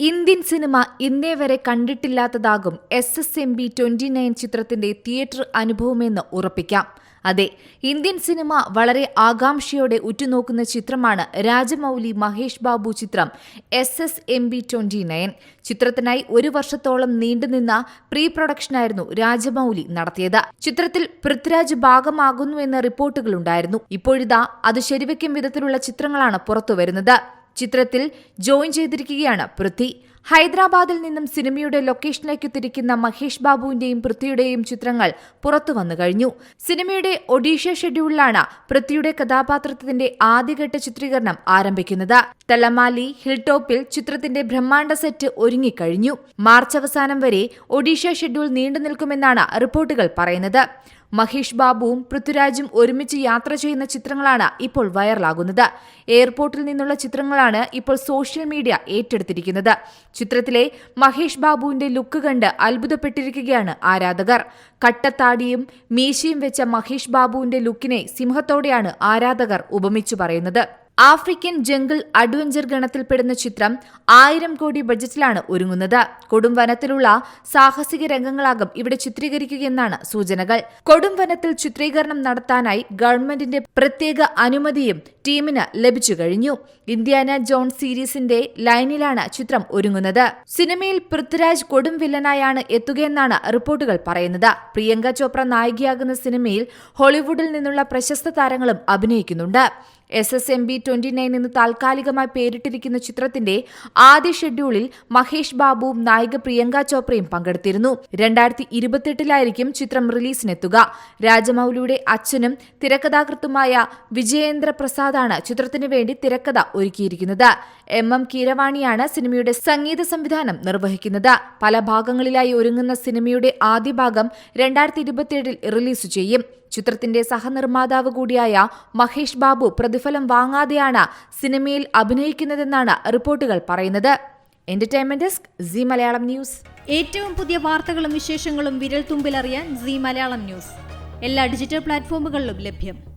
Indian cinema ഇന്നേ വരെ കണ്ടിട്ടില്ലാത്തതാകും S S M B twenty nine ചിത്രത്തിന്റെ തിയേറ്റർ അനുഭവമെന്ന് ഉറപ്പിക്കാം. അതെ ഇന്ത്യൻ സിനിമ വളരെ ആകാംക്ഷയോടെ ഉറ്റുനോക്കുന്ന ചിത്രമാണ് രാജമൌലി മഹേഷ് ബാബു ചിത്രം S S M B twenty nine ചിത്രത്തിനായി ഒരു വർഷത്തോളം നീണ്ടുനിന്ന പ്രീ പ്രൊഡക്ഷനായിരുന്നു രാജമൌലി നടത്തിയത്. ചിത്രത്തിൽ പൃഥ്വിരാജ് ഭാഗമാകുന്നുവെന്ന റിപ്പോർട്ടുകളുണ്ടായിരുന്നു. ഇപ്പോഴിതാ അത് ശരിവെക്കും വിധത്തിലുള്ള ചിത്രങ്ങളാണ് പുറത്തുവരുന്നത്. ചിത്രത്തിൽ ജോയിൻ ചെയ്തിരിക്കുകയാണ് പൃഥ്വി. ഹൈദരാബാദിൽ നിന്നും സിനിമയുടെ ലൊക്കേഷനിലേക്ക് തിരിക്കുന്ന മഹേഷ് ബാബുവിന്റെയും പൃഥ്വിയുടെയും ചിത്രങ്ങൾ പുറത്തു വന്നു കഴിഞ്ഞു. സിനിമയുടെ ഒഡീഷ ഷെഡ്യൂളിലാണ് പൃഥ്വിയുടെ കഥാപാത്രത്തിന്റെ ആദ്യഘട്ട ചിത്രീകരണം ആരംഭിക്കുന്നത്. തലമാലി ഹിൽ ടോപ്പിൽ ചിത്രത്തിന്റെ ബ്രഹ്മാണ്ഡ സെറ്റ് ഒരുങ്ങിക്കഴിഞ്ഞു. മാർച്ച് അവസാനം വരെ ഒഡീഷ ഷെഡ്യൂൾ നീണ്ടു നിൽക്കുമെന്നാണ് റിപ്പോർട്ടുകൾ പറയുന്നത്. മഹേഷ് ബാബുവും പൃഥ്വിരാജും ഒരുമിച്ച് യാത്ര ചെയ്യുന്ന ചിത്രങ്ങളാണ് ഇപ്പോൾ വൈറലാകുന്നത്. എയർപോർട്ടിൽ നിന്നുള്ള ചിത്രങ്ങളാണ് ഇപ്പോൾ സോഷ്യൽ മീഡിയ ഏറ്റെടുത്തിരിക്കുന്നത്. ചിത്രത്തിലെ മഹേഷ് ബാബുവിന്റെ ലുക്ക് കണ്ട് അത്ഭുതപ്പെട്ടിരിക്കുകയാണ് ആരാധകർ. കട്ടത്താടിയും മീശയും വെച്ച മഹേഷ് ബാബുവിന്റെ ലുക്കിനെ സിംഹത്തോടെയാണ് ആരാധകർ ഉപമിച്ചു പറയുന്നത്. ആഫ്രിക്കൻ ജംഗിൾ അഡ്വഞ്ചർ ഗണത്തിൽപ്പെടുന്ന ചിത്രം ആയിരം കോടി ബജറ്റിലാണ് ഒരുങ്ങുന്നത്. കൊടും വനത്തിലുള്ള സാഹസിക രംഗങ്ങളാകും ഇവിടെ ചിത്രീകരിക്കുകയെന്നാണ് സൂചനകൾ. കൊടും വനത്തിൽ ചിത്രീകരണം നടത്താനായി ഗവൺമെന്റിന്റെ പ്രത്യേക അനുമതിയും ടീമിന് ലഭിച്ചു കഴിഞ്ഞു. ഇന്ത്യാന ജോൺ സീരീസിന്റെ ലൈനിലാണ് ചിത്രം ഒരുങ്ങുന്നത്. സിനിമയിൽ പൃഥ്വിരാജ് കൊടും വില്ലനായാണ് എത്തുകയെന്നാണ് റിപ്പോർട്ടുകൾ പറയുന്നത്. പ്രിയങ്ക ചോപ്ര നായികയാകുന്ന സിനിമയിൽ ഹോളിവുഡിൽ നിന്നുള്ള പ്രശസ്ത താരങ്ങളും അഭിനയിക്കുന്നുണ്ട്. S S M B twenty nine എന്ന് താൽക്കാലികമായി പേരിട്ടിരിക്കുന്ന ചിത്രത്തിന്റെ ആദ്യ ഷെഡ്യൂളിൽ മഹേഷ് ബാബുവും നായിക പ്രിയങ്ക ചോപ്രയും പങ്കെടുത്തിരുന്നു. രണ്ടായിരത്തി ഇരുപത്തെട്ടിലായിരിക്കും ചിത്രം റിലീസിനെത്തുക. രാജമൌലിയുടെ അച്ഛനും തിരക്കഥാകൃത്തുമായ വിജയേന്ദ്ര പ്രസാദാണ് ചിത്രത്തിനു വേണ്ടി തിരക്കഥ ഒരുക്കിയിരിക്കുന്നത്. എം എം കീരവാണിയാണ് സിനിമയുടെ സംഗീത സംവിധാനം നിർവഹിക്കുന്നത്. പല ഭാഗങ്ങളിലായി ഒരുങ്ങുന്ന സിനിമയുടെ ആദ്യ ഭാഗം രണ്ടായിരത്തി ഇരുപത്തിയേഴിൽ റിലീസ് ചെയ്യും. ചിത്രത്തിന്റെ സഹനിർമ്മാതാവ് കൂടിയായ മഹേഷ് ബാബു പ്രതിഫലം വാങ്ങാതെയാണ് സിനിമയിൽ അഭിനയിക്കുന്നതെന്നാണ് റിപ്പോർട്ടുകൾ പറയുന്നത്. Entertainment desk Zee Malayalam news. ഏറ്റവും പുതിയ വാർത്തകളും വിശേഷങ്ങളും വിരൽ തുമ്പിലറിയാൻ സി മലയാളം ന്യൂസ്. എല്ലാ ഡിജിറ്റൽ പ്ലാറ്റ്ഫോമുകളിലും ലഭ്യം.